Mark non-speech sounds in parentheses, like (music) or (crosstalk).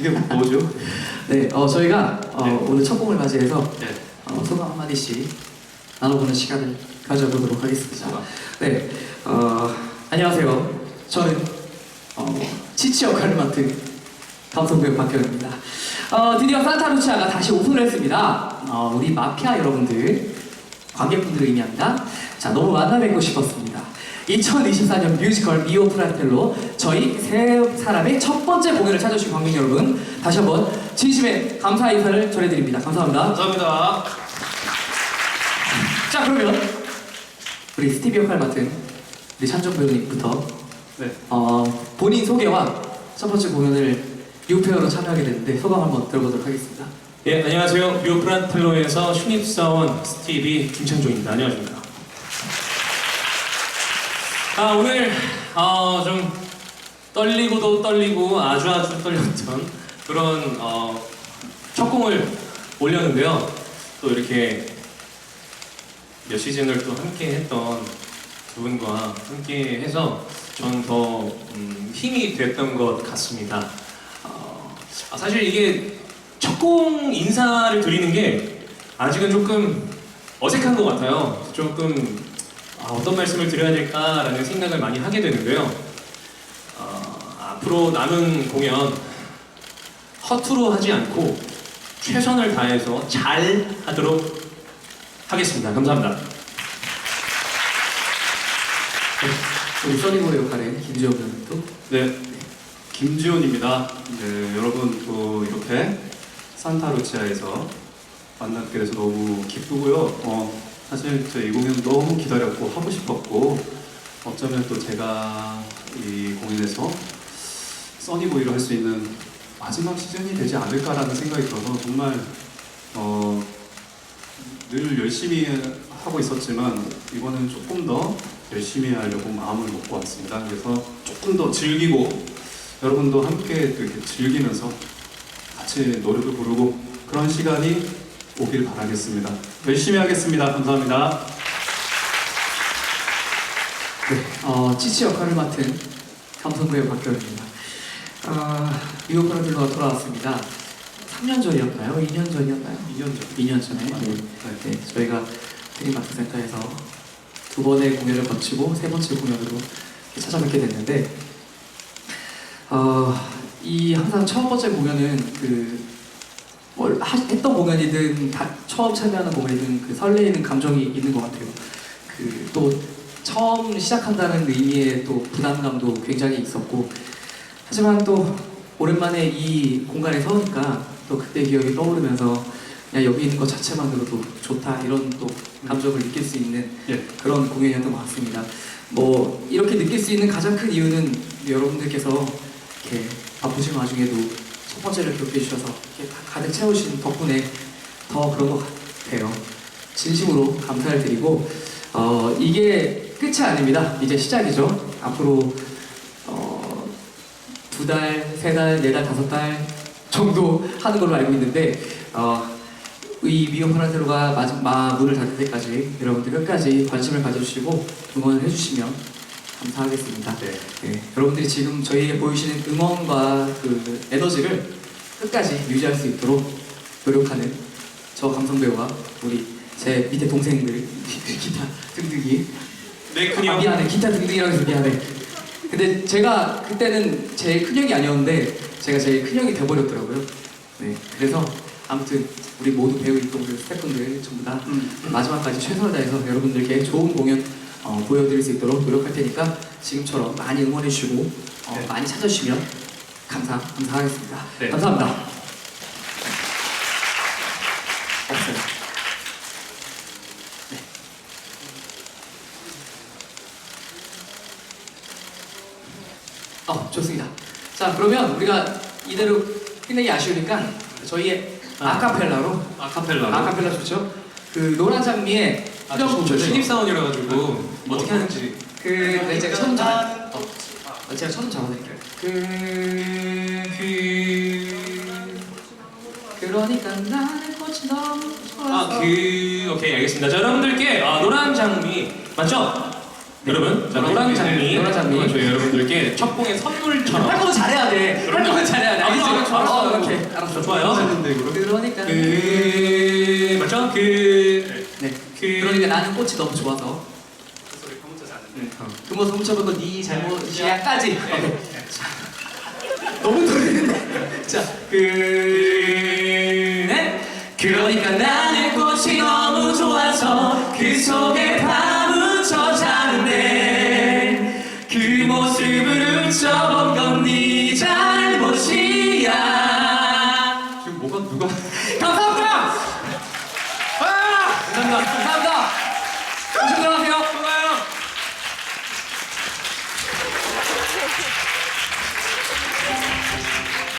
이게 뭐죠? 네, 어, 저희가 어, 네. 오늘 첫 곡을 맞이해서 네. 어, 소감 한마디씩 나눠보는 시간을 가져보도록 하겠습니다. 네, 어, 안녕하세요. 저는 어, 치치 역할을 맡은 감성배우 박현입니다. 어, 드디어 산타루치아가 다시 오픈을 했습니다. 어, 우리 마피아 여러분들, 관객분들을 의미합니다. 자, 너무 만나 뵙고 싶었습니다. 2024년 뮤지컬 미오 프라텔로 저희 세 사람의 첫 번째 공연을 찾아주신 관객 여러분 다시 한번 진심의 감사 인사를 전해드립니다. 감사합니다. 감사합니다. 자 그러면 우리 스티비 역할 맡은 우리 찬정 배우님부터 네. 어, 본인 소개와 첫 번째 공연을 뉴페어로 참여하게 됐는데 소감 한번 들어보도록 하겠습니다. 예, 안녕하세요. 뮤프란텔로에서 신입사원 스티비 김창종입니다. 안녕하십니까. 아, 오늘 어, 좀 떨리고도 떨리고 아주 아주 떨렸던 그런 어, 첫 공을 올렸는데요. 또 이렇게 몇 시즌을 또 함께 했던 두 분과 함께 해서 저는 더 음, 힘이 됐던 것 같습니다. 어, 아, 사실 이게 첫 공 인사를 드리는 게 아직은 조금 어색한 것 같아요. 조금 아, 어떤 말씀을 드려야 될까라는 생각을 많이 하게 되는데요. 어, 앞으로 남은 공연 허투루 하지 않고 최선을 다해서 잘 하도록 하겠습니다. 감사합니다. 우리 써니보의 역할의 김지호 배우님도 네. 김지훈입니다. 네, 여러분 또 이렇게 산타루치아에서 만나게 돼서 너무 기쁘고요. 어, 사실 저 이 공연 너무 기다렸고 하고 싶었고 어쩌면 또 제가 이 공연에서 써니보이를 할수 있는 마지막 시즌이 되지 않을까라는 생각이 들어서 정말 어, 늘 열심히 하고 있었지만 이번엔 조금 더 열심히 하려고 마음을 먹고 왔습니다. 그래서 조금 더 즐기고 여러분도 함께 또 이렇게 즐기면서 같이 노래도 부르고 그런 시간이 오길 바라겠습니다. 열심히 하겠습니다. 감사합니다. 네, 어, 치치 역할을 맡은 감성배우 박현입니다. 어, 미오 프라들로가 돌아왔습니다. 3년 전이었나요? 2년 전이었나요? 2년 전. 2년 전에 네. 네. 네, 저희가 드림아트 센터에서 두 번의 공연을 거치고 세 번째 공연으로 찾아뵙게 됐는데 어, 이 항상 첫 번째 공연은 그 했던 공연이든 다, 처음 참여하는 공연이든 그 설레이는 감정이 있는 것 같아요. 그 또 처음 시작한다는 의미의 또 부담감도 굉장히 있었고 하지만 또 오랜만에 이 공간에 서니까 또 그때 기억이 떠오르면서 그냥 여기 있는 것 자체만으로도 좋다 이런 또 감정을 느낄 수 있는 예. 그런 공연이었던 것 같습니다. 뭐 이렇게 느낄 수 있는 가장 큰 이유는 여러분들께서 이렇게 바쁘신 와중에도 첫 번째를 기억해 주셔서 이렇게 다 가득 채우신 덕분에 더 그런 것 같아요. 진심으로 감사를 드리고 어, 이게 끝이 아닙니다. 이제 시작이죠. 앞으로 어, 두 달, 세 달, 네 달, 다섯 달 정도 하는 걸로 알고 있는데 어, 이 미용 파란테로가 마지막 문을 닫을 때까지 여러분들 끝까지 관심을 가져주시고 응원을 해주시면 감사하겠습니다. 네. 네, 여러분들이 지금 저희에게 보이시는 응원과 그 에너지를 끝까지 유지할 수 있도록 노력하는 저 감성 배우와 우리 제 밑에 동생들 (laughs) 기타 등등이 네, 아, 그냥 미안해 기타 등등이라고 해서 미안해 근데 제가 그때는 제일 큰 형이 아니었는데 제가 제일 큰 형이 돼버렸더라고요 네 그래서 아무튼 우리 모두 배우인 동들 스태프분들 전부 다 음. 마지막까지 최선을 다해서 여러분들께 좋은 공연 어, 보여드릴 수 있도록 노력할 테니까 지금처럼 많이 응원해 주시고 어, 네. 많이 찾아주시면 감사 감사하겠습니다 네. 감사합니다 없어요 네. 어 좋습니다 자 그러면 우리가 이대로 끝내기 아쉬우니까 저희의 아. 아카펠라로 아카펠라로. 아카펠라 좋죠? 그 노란 장미의 아, 저 부분을 신입사원이라 가지고 어떻게 하는지 그 네, 제가 천음 잡아 어, 어, 제가 천음 잡아드릴게요 그... 그... 그러니까 나는 꽃이 너무 좋아서 아, 그 오케이 알겠습니다. 자, 여러분들께 아, 노란 장미 맞죠? 여러분, 자, 노란 장미, 노란 장미. 저희 여러분들께 첫 공의 선물처럼 할 거면 잘해야 돼. 할 거면 잘해야 돼. 아, 알겠지? 아, 어, 이렇게 알았어. 좋아요. 그러니까 그 맞죠? 그 네. 그 그러니까 나는 꽃이 너무 좋아서 그 모습 훔쳐보고 네 잘못이야까지. 오케이. 너무 돌리는데. 자, 그 네? 그러니까 나는 꽃이 너무 좋아서 그 속에 파